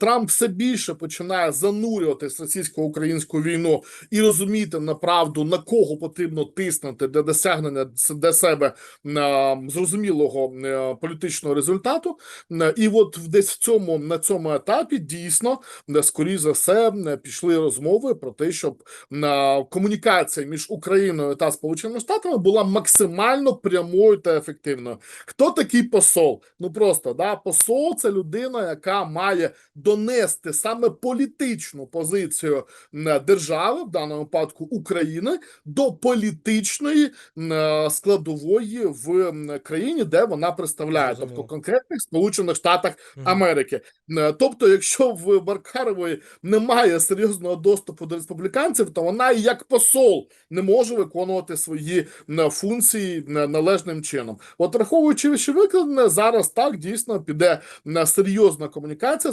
Трамп все більше починає занурюватись російсько-українську війну і розуміти направду на кого потрібно тиснути для досягнення для себе зрозумілого е, політичного результату. Е, І от десь в цьому на цьому етапі дійсно е, скоріш за все пішли розмови про те, щоб комунікація між Україною та Сполученими Штатами була максимально прямою та ефективною. Хто такий посол? Ну просто да, посол це людина, яка має донести саме політичну позицію е, держави, в даному випадку України, до політичної е, складової в країні, де вона представляє, тобто конкретних Сполучених Штатах Америки. Е, Тобто, якщо в Маркарової немає серйозного доступу до республіканців, то вона і як посол не може виконувати свої функції належним чином. От враховуючи, що викладене, зараз так дійсно піде на серйозна комунікація